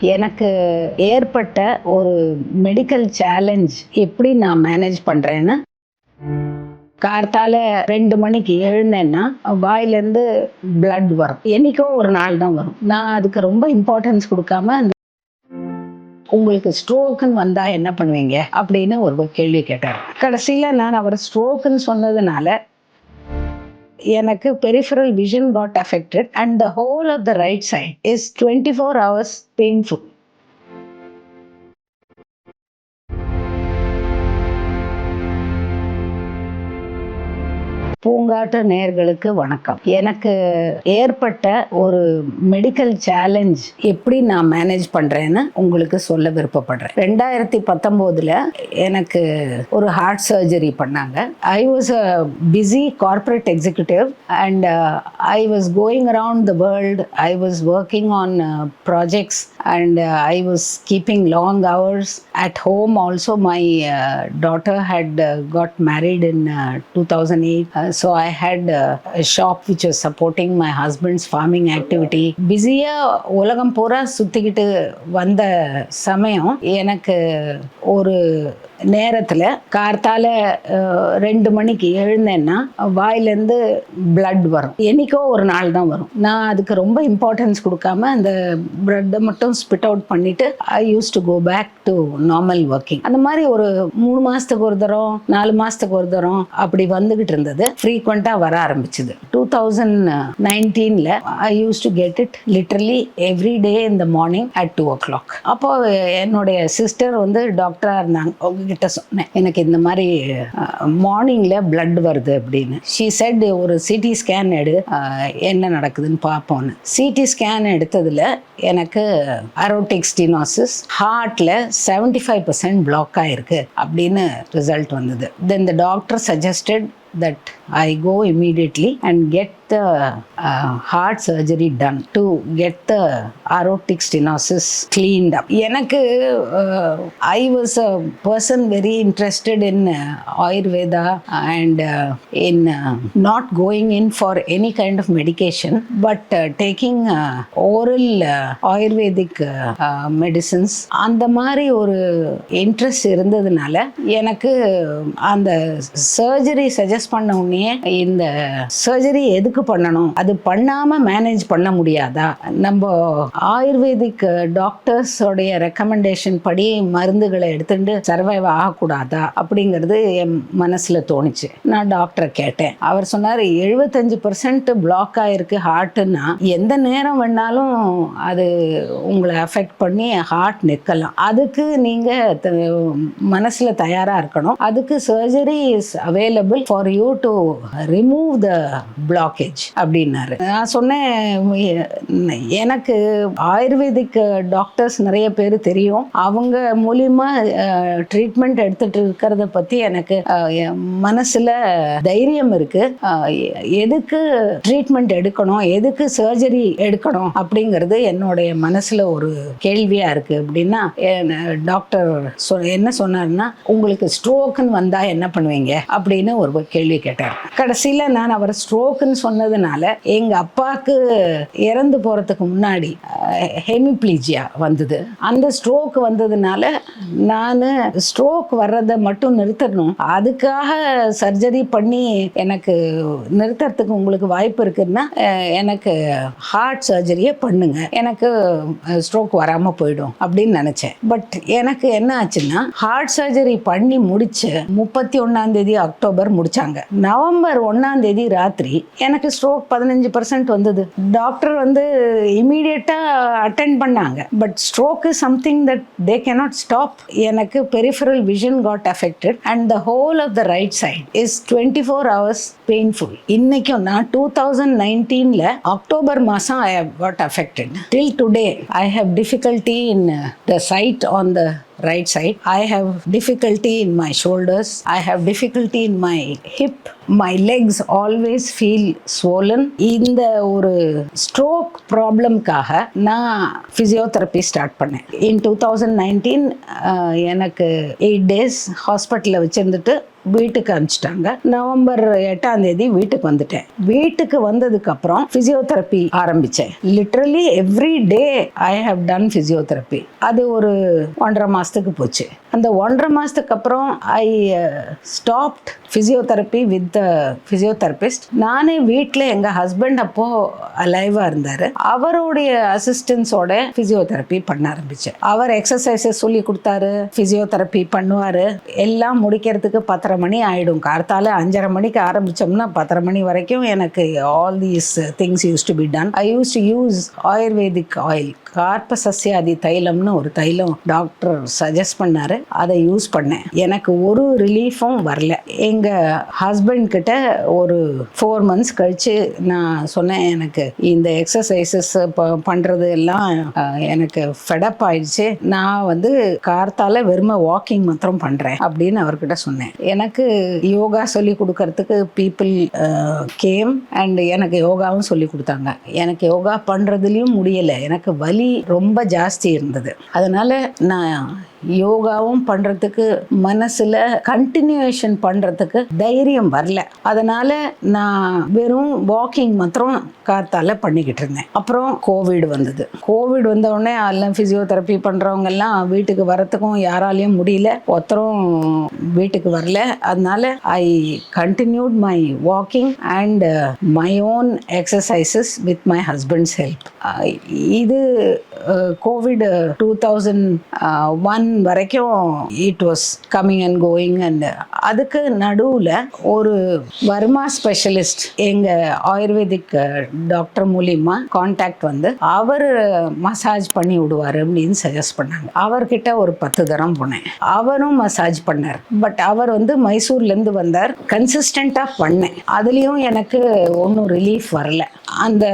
எனக்கு ஏற்பட்ட ஒரு மெடிக்கல் சேலஞ்ச் எப்படி நான் மேனேஜ் பண்ணுறேன்னா கார்த்தால ரெண்டு மணிக்கு எழுந்தேன்னா வாயிலேருந்து பிளட் வரும். என்னைக்கோ ஒரு நாள் தான் வரும். நான் அதுக்கு ரொம்ப இம்பார்ட்டன்ஸ் கொடுக்காம உங்களுக்கு ஸ்ட்ரோக்குன்னு வந்தால் என்ன பண்ணுவீங்க? அப்படின்னு ஒரு கேள்வி கேட்டார். கடைசியில் நான் அவர் ஸ்ட்ரோக்குன்னு சொன்னதுனால எனக்கு peripheral vision got affected and the whole of the right side is twenty four hours painful பூங்காட்ட நேர்களுக்கு வணக்கம். எனக்கு ஏற்பட்ட ஒரு மெடிக்கல் சேலஞ்ச் எப்படி நான் மேனேஜ் பண்றேன்னு உங்களுக்கு சொல்ல விருப்பப்படுறேன். ரெண்டாயிரத்தி பத்தொம்போதில் எனக்கு ஒரு ஹார்ட் சர்ஜரி பண்ணாங்க. I was a busy corporate executive and I was going around the world I was working on projects and I was keeping long hours at home also my uh, daughter had uh, got married in uh, 2008 uh, so i had uh, a shop which was supporting my husband's farming activity பிஸியா உலகம் பூரா சுத்திக்கிட்டு வந்த சமயம் எனக்கு ஒரு நேரத்தில் கார்த்தால ரெண்டு மணிக்கு எழுந்தேன்னா வாயிலேருந்து பிளட் வரும். என்றைக்கோ ஒரு நாள் தான் வரும். நான் அதுக்கு ரொம்ப இம்பார்ட்டன்ஸ் கொடுக்காம அந்த பிளட்டை மட்டும் ஸ்பிட் அவுட் பண்ணிவிட்டு I use to go back to normal working அந்த மாதிரி ஒரு மூணு மாதத்துக்கு ஒரு தரம் நாலு மாதத்துக்கு ஒரு தரம் அப்படி வந்துக்கிட்டு இருந்தது. ஃப்ரீக்வெண்ட்டாக வர ஆரம்பிச்சது. டூ தௌசண்ட் நைன்டீனில் I use to get it literally every day இந்த morning at two o'clock அப்போது என்னுடைய சிஸ்டர் வந்து டாக்டராக இருந்தாங்க. கிட்ட சொன்னேன். எனக்கு இந்த மாதிரி மார்னிங்கில் பிளட் வருது அப்படின்னு. ஷீ செட் ஒரு சிடி ஸ்கேன் எடு. என்ன நடக்குதுன்னு பார்ப்போன்னு சிடி ஸ்கேன் எடுத்ததில் எனக்கு அரோட்டிக் ஸ்டினோசிஸ் ஹார்ட்டில் செவன்டி ஃபைவ் பர்சன்ட் பிளாக் ஆயிருக்கு அப்படின்னு ரிசல்ட் வந்தது. Then the doctor suggested that I go immediately and get the heart surgery done done to get the aortic stenosis cleaned எனக்கு I was a person very interested in Ayurveda and in not going in for any kind of medication but taking oral ayurvedic medicines அந்த மாதிரி ஒரு interest இருந்ததுனால எனக்கு அந்த surgery suggest பண்ண உடனே இந்த சர்ஜரி எதுக்கு பண்ணணும்? அது பண்ணாம மேனேஜ் பண்ண முடியாதா? நம்ம ஆயுர்வேதிக் டாக்டர்ஸோடைய ரெக்கமெண்டேஷன் படி மருந்துகளை எடுத்துட்டு சர்வைவ் ஆகக்கூடாதா? அப்படிங்கிறது என் மனசில் தோணுச்சு. நான் டாக்டரை கேட்டேன். அவர் சொன்னார் எழுபத்தஞ்சு பர்சன்ட் பிளாக் ஆகிருக்கு ஹார்ட்டுன்னா எந்த நேரம் வேணாலும் அது உங்களை அஃபெக்ட் பண்ணி ஹார்ட் நிற்கலாம். அதுக்கு நீங்கள் மனசில் தயாராக இருக்கணும். அதுக்கு surgery is available for you to remove the blockage அப்படின்னாரு. நான் சொன்னேன் எனக்கு ஆயுர்வேதிக் டாக்டர்ஸ் நிறைய பேர் தெரியும். அவங்க மூலியமா ட்ரீட்மெண்ட் எடுத்துட்டு இருக்கிறத பத்தி எனக்கு மனசில் மனசுல தைரியம் இருக்கு. எதுக்கு ட்ரீட்மெண்ட் எடுக்கணும் எதுக்கு சர்ஜரி எடுக்கணும் அப்படிங்கிறது என்னுடைய மனசுல ஒரு கேள்வியா இருக்கு அப்படின்னா டாக்டர் சொ- என்ன சொன்னார்னா உங்களுக்கு ஸ்ட்ரோக்குன்னு வந்தா என்ன பண்ணுவீங்க? அப்படின்னு ஒரு கேள்வி கேட்டார். கடைசியில் நான் அவர் ஸ்ட்ரோக்குன்னு சொன்னதுனால எங்கள் அப்பாவுக்கு இறந்து போகிறதுக்கு முன்னாடி ஹெமிப்ளீஜியா வந்தது. அந்த ஸ்ட்ரோக் வந்ததுனால நான் ஸ்ட்ரோக் வர்றதை மட்டும் நிறுத்தணும். அதுக்காக சர்ஜரி பண்ணி எனக்கு நிறுத்துறதுக்கு உங்களுக்கு வாய்ப்பு இருக்குன்னா எனக்கு ஹார்ட் சர்ஜரியே பண்ணுங்க. எனக்கு ஸ்ட்ரோக் வராமல் போயிடும் அப்படின்னு நினச்சேன். பட் எனக்கு என்ன ஆச்சுன்னா ஹார்ட் சர்ஜரி பண்ணி முடிச்சு முப்பத்தி ஒன்றாம் தேதி அக்டோபர் முடிச்சாங்க. நவம்பர் ஒன்றாம் தேதி ராத்திரி எனக்கு ஸ்ட்ரோக் பதினஞ்சு பர்சன்ட் வந்தது. டாக்டர் வந்து இமீடியட்டாக அட்டென்ட் பண்ணாங்க. But stroke is something that they cannot stop எனக்கு peripheral vision got affected and the whole of the right side is twenty four hours painful இன்னைக்கும் நான் டூ தௌசண்ட் நைன்டீனில் அக்டோபர் மாதம் I have got affected till today I have difficulty in the side on the right side I have difficulty in my shoulders I have difficulty in my hip my legs always feel swollen இந்த ஒரு stroke ப்ராப்ளம்காக நான் physiotherapy start பண்ணேன் in two thousand nineteen எனக்கு eight days ஹாஸ்பிட்டலில் வச்சுருந்துட்டு வீட்டுக்கு அனுப்பிச்சிட்டாங்க November எட்டாம் தேதி வீட்டுக்கு வந்துட்டேன். வீட்டுக்கு வந்ததுக்கு அப்புறம் ஆரம்பித்தேன் ஆரம்பிச்சேன். Literally every day I have done physiotherapy அது ஒரு ஒன்றரை மாசத்துக்கு போச்சு. அந்த ஒன்றரை மாதத்துக்கு அப்புறம் I stopped physiotherapy with physiotherapist நானே வீட்டில் எங்கள் ஹஸ்பண்ட் அப்போது அலைவாக இருந்தார். அவருடைய அசிஸ்டன்ஸோட ஃபிசியோதெரப்பி பண்ண ஆரம்பித்தேன் அவர் எக்ஸசைஸஸ் சொல்லி கொடுத்தாரு ஃபிசியோதெரப்பி பண்ணுவார். எல்லாம் முடிக்கிறதுக்கு பத்திரம் பத்தரை மணி ஆகிடும் கார்த்தால அஞ்சரை மணிக்கு ஆரம்பித்தோம்னா பத்தரை மணி வரைக்கும் எனக்கு all these things use to be done I use to use Ayurvedic oil கார்ப சசியாதி தைலம்னு ஒரு தைலம் டாக்டர் சஜஸ்ட் பண்ணார். அதை யூஸ் பண்ணேன். எனக்கு ஒரு ரிலீஃபும் வரல. எங்கள் ஹஸ்பண்ட் கிட்ட ஒரு ஃபோர் மந்த்ஸ் கழித்து நான் சொன்னேன் எனக்கு இந்த எக்ஸசைசஸ் பண்ணுறது எல்லாம் எனக்கு ஃபெடப் ஆயிடுச்சு. நான் வந்து கார்த்தால வெறுமை வாக்கிங் மாத்திரம் பண்ணுறேன் அப்படின்னு அவர்கிட்ட சொன்னேன். எனக்கு யோகா சொல்லி கொடுக்கறதுக்கு பீப்புள் கேம் அண்ட் எனக்கு யோகாவும் சொல்லி கொடுத்தாங்க. எனக்கு யோகா பண்ணுறதுலையும் முடியலை. எனக்கு வலி ரொம்ப ஜாஸ்தி இருந்தது. அதனால் நான் யோகாவும் பண்ணுறதுக்கு மனசில் கண்டினியூஷன் பண்ணுறதுக்கு தைரியம் வரல. அதனால் நான் வெறும் வாக்கிங் மாத்திரம் காத்தால் பண்ணிக்கிட்டு இருந்தேன். அப்புறம் கோவிட் வந்தது. கோவிட் வந்த உடனே எல்லாம் ஃபிசியோதெரப்பி பண்ணுறவங்கெல்லாம் வீட்டுக்கு வரத்துக்கும் யாராலையும் முடியல. ஒருத்தரும் வீட்டுக்கு வரல. அதனால் I continued my walking and my own exercises with my husband's help இது கோவிட் டூ தௌசண்ட் ஒன் வரைக்கும் it was coming and going and அதுக்கு நடுவில் ஒரு வர்மா ஸ்பெஷலிஸ்ட் எங்கள் ஆயுர்வேதிக் டாக்டர் மூலியமாக காண்டாக்ட் வந்து அவர் மசாஜ் பண்ணி விடுவார் அப்படின்னு சஜஸ்ட் பண்ணாங்க. அவர்கிட்ட ஒரு பத்து தரம் போனேன். அவரும் மசாஜ் பண்ணார். பட் அவர் வந்து மைசூர்லேருந்து வந்தார். கன்சிஸ்டண்ட்டாக பண்ணேன். அதுலேயும் எனக்கு ஒன்றும் ரிலீஃப் வரல. அந்த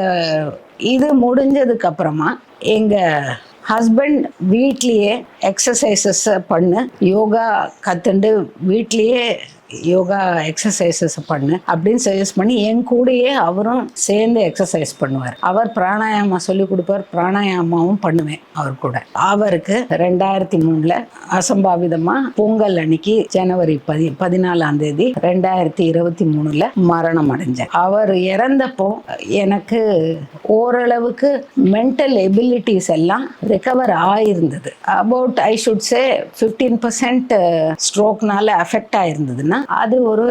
இது முடிஞ்சதுக்கு அப்புறமா எங்கள் ஹஸ்பண்ட் வீட்லேயே எக்ஸசைசஸ் பண்ணு. யோகா கற்றுண்டு வீட்லேயே யோகா எக்ஸசைசஸ் பண்ணு அப்படின்னு சஜஸ்ட் பண்ணி என் கூடயே அவரும் சேர்ந்து எக்ஸசைஸ் பண்ணுவார். அவர் பிராணாயாமா சொல்லி கொடுப்பார் பிராணாயாமாவும் பண்ணுவேன் அவர் கூட. அவருக்கு ரெண்டாயிரத்தி மூணுல அசம்பாவிதமா பொங்கல் அன்னைக்கு ஜனவரி பதி பதினாலாம் தேதி ரெண்டாயிரத்தி இருபத்தி மூணுல மரணம் அடைஞ்சார் அவர் இறந்தப்போ எனக்கு ஓரளவுக்கு மென்டல் எபிலிட்டிஸ் எல்லாம் recover ஆயிருந்தது. About I should say fifteen percent ஸ்ட்ரோக்னால affect ஆயிருந்ததுன்னா அது ஒரு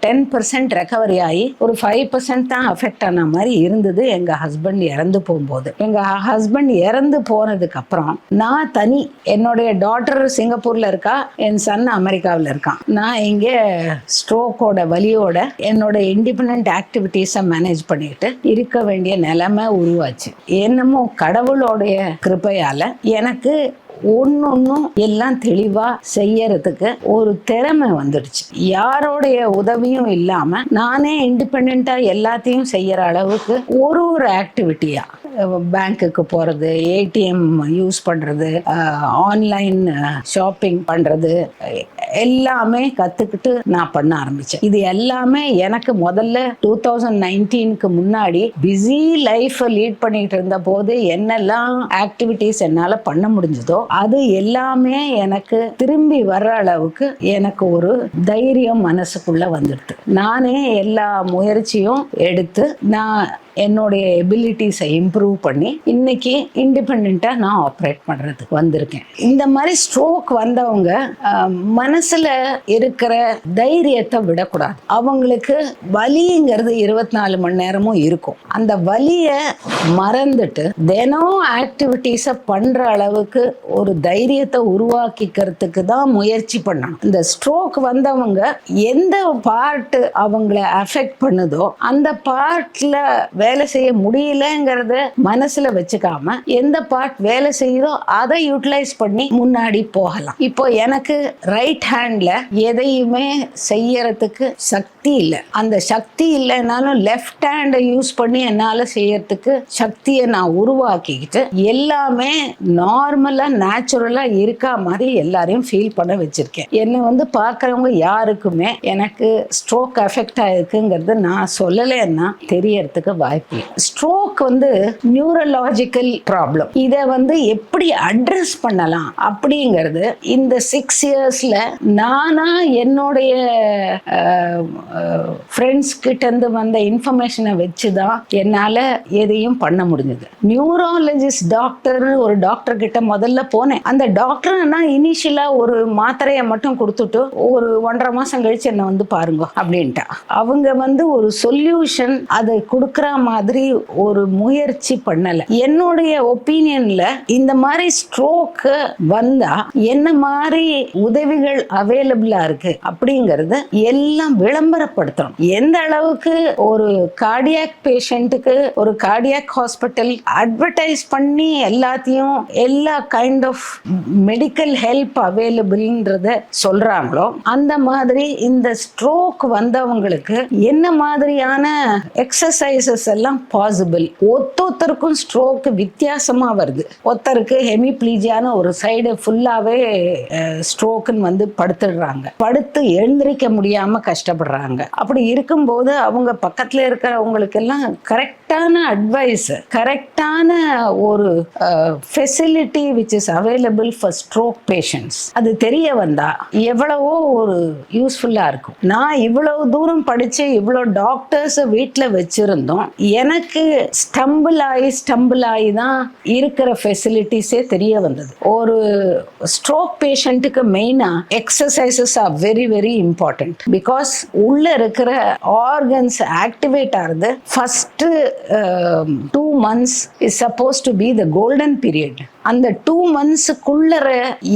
டென் பர்சன்ட் ரெக்கவரி ஆகி ஒரு ஃபைவ் பர்சன்ட் தான் அஃபெக்ட் ஆன மாதிரி இருந்தது எங்கள் ஹஸ்பண்ட் இறந்து போகும்போது. எங்கள் ஹஸ்பண்ட் இறந்து போனதுக்கு அப்புறம் நான் தனி என்னுடைய டாட்டர் சிங்கப்பூர்ல இருக்கா என் சன் அமெரிக்காவில் இருக்கான். நான் இங்கே ஸ்ட்ரோக்கோட வலியோட என்னோட இண்டிபெண்ட் ஆக்டிவிட்டீஸை மேனேஜ் பண்ணிக்கிட்டு இருக்க வேண்டிய நிலைமை உருவாச்சு. என்னமோ கடவுளோடைய கிருபையால எனக்கு ஒன்னொன்னும் எல்லாம் தெளிவா செய்யறதுக்கு ஒரு திறமை வந்துடுச்சு. யாரோடைய உதவியும் இல்லாம நானே இண்டிபெண்டா எல்லாத்தையும் செய்யற அளவுக்கு ஒரு ஒரு ஆக்டிவிட்டியா பேங்க்குக்கு போறது ஏடிஎம் யூஸ் பண்றது ஆன்லைன் ஷாப்பிங் பண்றது எல்லாமே கத்துக்கிட்டு நான் பண்ண ஆரம்பிச்சேன். இது எல்லாமே எனக்கு முதல்ல டூ தௌசண்ட் நைன்டீனுக்கு முன்னாடி பிஸி லைஃப் லீட் பண்ணிட்டு இருந்த போது என்னெல்லாம் ஆக்டிவிட்டிஸ் என்னால பண்ண முடிஞ்சதோ அது எல்லாமே எனக்கு திரும்பி வர்ற அளவுக்கு எனக்கு ஒரு தைரியம் மனசுக்குள்ள வந்துடுது. நானே எல்லா முயற்சியும் எடுத்து நான் என்னுடைய எபிலிட்டிஸை இம்ப்ரூவ் பண்ணி இன்னைக்கு இண்டிபெண்ட்டாக நான் ஆப்ரேட் பண்ணுறதுக்கு வந்திருக்கேன். இந்த மாதிரி ஸ்ட்ரோக் வந்தவங்க மனசில் இருக்கிற தைரியத்தை விடக்கூடாது. அவங்களுக்கு வலிங்கிறது இருபத்தி நாலு மணி நேரமும் இருக்கும். அந்த வலியை மறந்துட்டு தினம் ஆக்டிவிட்டீஸை பண்ணுற அளவுக்கு ஒரு தைரியத்தை உருவாக்கிக்கிறதுக்கு தான் முயற்சி பண்ணணும். இந்த ஸ்ட்ரோக் வந்தவங்க எந்த பார்ட் அவங்கள அஃபெக்ட் பண்ணுதோ அந்த பார்ட்டில் வேலை செய்ய முடியலங்கிறத மனசுல வச்சுக்காம எந்த பார்ட் வேலை செய்யுதோ அதை யூட்டிலைஸ் பண்ணி முன்னாடி போகலாம். இப்போ எனக்கு ரைட் ஹேண்ட்ல எதையுமே செய்யறதுக்கு சக்தி இல்லை. அந்த சக்தி இல்லைனாலும் லெஃப்ட் ஹேண்டை யூஸ் பண்ணி என்னால் செய்யறதுக்கு சக்தியை நான் உருவாக்கிக்கிட்டு எல்லாமே நார்மலா நேச்சுரலா இருக்கா மாதிரி எல்லாரையும் ஃபீல் பண்ண வச்சிருக்கேன். என்னை வந்து பார்க்குறவங்க யாருக்குமே எனக்கு ஸ்ட்ரோக் அஃபெக்ட் ஆயிருக்குங்கிறது நான் சொல்லலைன்னா தெரியறதுக்கு வாய்ப்பு வாய்ப்பு ஸ்ட்ரோக் வந்து நியூரலாஜிக்கல் ப்ராப்ளம் இதை வந்து எப்படி அட்ரஸ் பண்ணலாம் அப்படிங்கிறது இந்த சிக்ஸ் இயர்ஸில் நானா என்னுடைய ஃப்ரெண்ட்ஸ் கிட்டேருந்து வந்த இன்ஃபர்மேஷனை வச்சு தான் என்னால் எதையும் பண்ண முடிஞ்சது. நியூரலஜிஸ்ட் டாக்டர் ஒரு டாக்டர் கிட்ட முதல்ல போனேன். அந்த டாக்டர் நான் இனிஷியலாக ஒரு மாத்திரையை மட்டும் கொடுத்துட்டு ஒரு ஒன்றரை மாதம் கழிச்சு என்னை வந்து பாருங்க அப்படின்ட்டா. அவங்க வந்து ஒரு சொல்யூஷன் அதை கொடுக்குற மாதிரி ஒரு முயற்சி பண்ணலை. என்னுடைய ஒப்பீனியன்ல இந்த மாதிரி ஸ்ட்ரோக்கு வந்தா என்ன மாதிரி உதவிகள் அவைலபிளா இருக்கு அப்படிங்கறத எல்லாம் விளம்பரப்படுத்தணும். எந்த அளவுக்கு ஒரு கார்டியாக் பேஷண்ட்டுக்கு ஒரு கார்டியாக் ஹாஸ்பிட்டல் அட்வர்டைஸ் பண்ணி எல்லாத்தையும் எல்லா கைண்ட் ஆஃப் மெடிக்கல் ஹெல்ப் அவைலபிள்ன்றத சொல்றாங்களோ அந்த மாதிரி இந்த ஸ்ட்ரோக் வந்தவங்களுக்கு என்ன மாதிரியான எக்ஸசைசஸ் எல்லாம் பாசிபிள் ஒத்தொத்தருக்கும் ஸ்ட்ரோக்கு வித்தியாசமாக வருது. ஒருத்தருக்கு ஹெமிப்ளீஜியான ஒரு சைடு ஃபுல்லாகவே ஸ்ட்ரோக்குன்னு வந்து படுத்துடுறாங்க. படுத்து எழுந்திருக்க முடியாமல் கஷ்டப்படுறாங்க. அப்படி இருக்கும்போது அவங்க பக்கத்தில் இருக்கிறவங்களுக்கெல்லாம் கரெக்டான அட்வைஸ் கரெக்டான ஒரு facility which is available for stroke patients அது தெரிய வந்தால் எவ்வளவோ ஒரு யூஸ்ஃபுல்லாக இருக்கும். நான் இவ்வளோ தூரம் படித்து இவ்வளோ டாக்டர்ஸை வீட்டில் வச்சுருந்தோம். எனக்கு ஸ்டம்பிள் ஆகி ஸ்டம்பிள் ஆகி தான் இருக்கிற ஃபெசிலிட்டிஸே தெரிய வந்தது. ஒரு ஸ்ட்ரோக் பேஷண்ட்டுக்கு மெயினாக exercises are very very important because உள்ளே இருக்கிற ஆர்கன்ஸ் ஆக்டிவேட் ஆகிறது first two months is suppose to be the golden period அந்த டூ மந்த்ஸுக்குள்ளற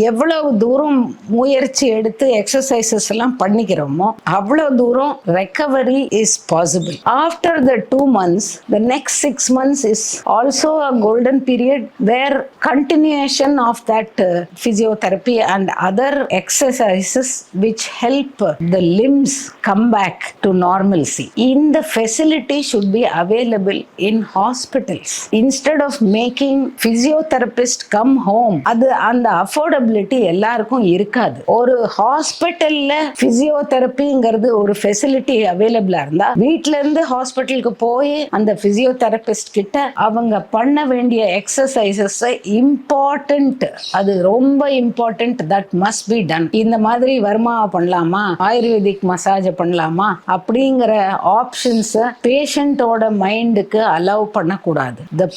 எவ்வளவு தூரம் முயற்சி எடுத்து எக்ஸசைசஸ் எல்லாம் பண்ணிக்கிறோமோ அவ்வளோ தூரம் recovery is possible after the two months the next six months is also a golden period where continuation of that physiotherapy and other exercises which help the limbs come back to normalcy இந்த facility should be available in hospitals instead of making physiotherapist just come home அது அந்த affordability எல்லாருக்கும் இருக்காது. ஒரு ஹாஸ்பிட்டல்ல பிசியோதெரப்பிங்கிறது ஒரு facility அவைலபிளா இருந்தா வீட்ல இருந்து ஹாஸ்பிட்டலுக்கு போய் அந்த பிசியோதெரபிஸ்ட் கிட்ட அவங்க பண்ண வேண்டிய எக்ஸசைசஸ் இம்பார்ட்டன்ட் அது ரொம்ப important that must be done இந்த மாதிரி வர்மா பண்ணலாமா? ஆயுர்வேதிக் மசாஜ் பண்ணலாமா? அப்படிங்கிற ஆப்ஷன்ஸை பேஷண்ட்டோட மைண்டுக்கு அலோவ் பண்ணக்கூடாது. The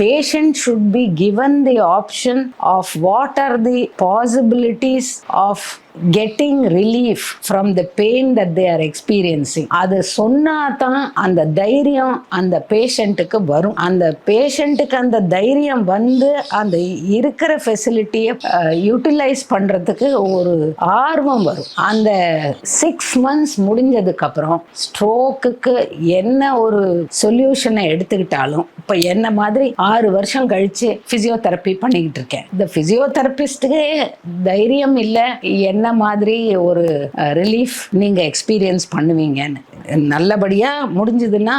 patient should be given the option of what are the possibilities of getting relief from the pain that they are experiencing. அது சொன்னா தான் அந்த தைரியம் அந்த பேஷண்ட்டுக்கு வரும். அந்த பேஷண்ட்டுக்கு அந்த தைரியம் வந்து அந்த இருக்கிற ஃபெசிலிட்டியை யூட்டிலைஸ் பண்ணுறதுக்கு ஒரு ஆர்வம் வரும். அந்த சிக்ஸ் மந்த்ஸ் முடிஞ்சதுக்கு அப்புறம் ஸ்ட்ரோக்குக்கு என்ன ஒரு சொல்யூஷனை எடுத்துக்கிட்டாலும் இப்போ என்ன மாதிரி ஆறு வருஷம் கழிச்சு ஃபிசியோதெரப்பி பண்ணிக்கிட்டு இருக்கேன். இந்த பிசியோதெரபிஸ்டுக்கு தைரியம் இல்லை என்ன மாதிரி ஒரு ரிலீஃப் நீங்க எக்ஸ்பீரியன்ஸ் பண்ணுவீங்கன்னு. நல்லபடியா முடிஞ்சதுன்னா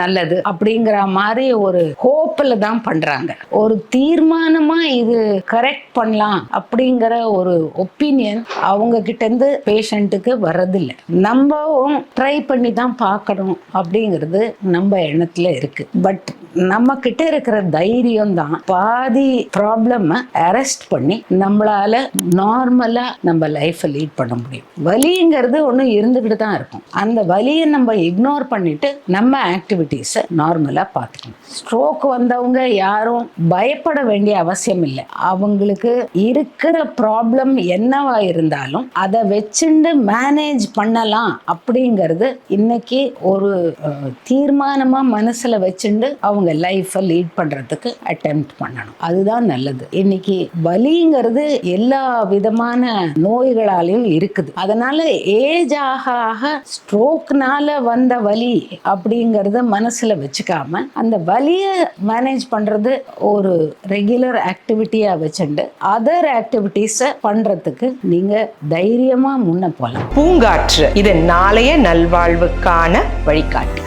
நல்லது அப்படிங்கிற மாதிரி ஒரு ஹோப்பில் தான் பண்றாங்க. ஒரு தீர்மானமா இது கரெக்ட் பண்ணலாம் அப்படிங்கிற ஒரு ஒப்பீனியன் அவங்க கிட்ட இருந்து பேஷண்ட்டுக்கு வர்றதில்லை. நம்மவும் ட்ரை பண்ணி தான் பார்க்கணும் அப்படிங்கிறது நம்ம எண்ணத்துல இருக்கு. பட் நம்ம கிட்ட இருக்கிற தைரியம் தான் பாதி ப்ராப்ளம் அரெஸ்ட் பண்ணி நம்மளால நார்மலா நம்ம லைஃப்பை லீட் பண்ண முடியும். வலிங்கிறது ஒன்று இருந்துக்கிட்டு தான் இருக்கும். அந்த வலியை நம்ம இக்னோர் பண்ணிட்டு நம்ம ஆக்டிவிட்டீஸை நார்மலாக பார்த்துக்கணும். ஸ்ட்ரோக் வந்தவங்க யாரும் பயப்பட வேண்டிய அவசியம் இல்லை. அவங்களுக்கு இருக்கிற ப்ராப்ளம் என்னவா இருந்தாலும் அதை வச்சுண்டு மேனேஜ் பண்ணலாம் அப்படிங்கிறது இன்னைக்கு ஒரு தீர்மானமாக தீர்மானமா மனசுல வச்சுண்டு அவங்க லைஃப்பை லீட் பண்றதுக்கு அட்டெம்ப்ட் பண்ணணும். அதுதான் நல்லது. இன்னைக்கு வலிங்கிறது எல்லா விதமான நோய்களாலையும் இருக்குது. அதனால ஏஜ் ஆக ஆக அதனால் வந்த வலி அப்படிங்கறத மனசுல வச்சுக்காம அந்த வலியை மேனேஜ் பண்றது ஒரு ரெகுலர் ஆக்டிவிட்டியா வச்சுண்டு அதர் ஆக்டிவிட்டீஸை பண்றதுக்கு நீங்க தைரியமா முன்ன போகலாம் பூங்காற்று இது நாளைய நல்வாழ்வுக்கான வழிகாட்டி.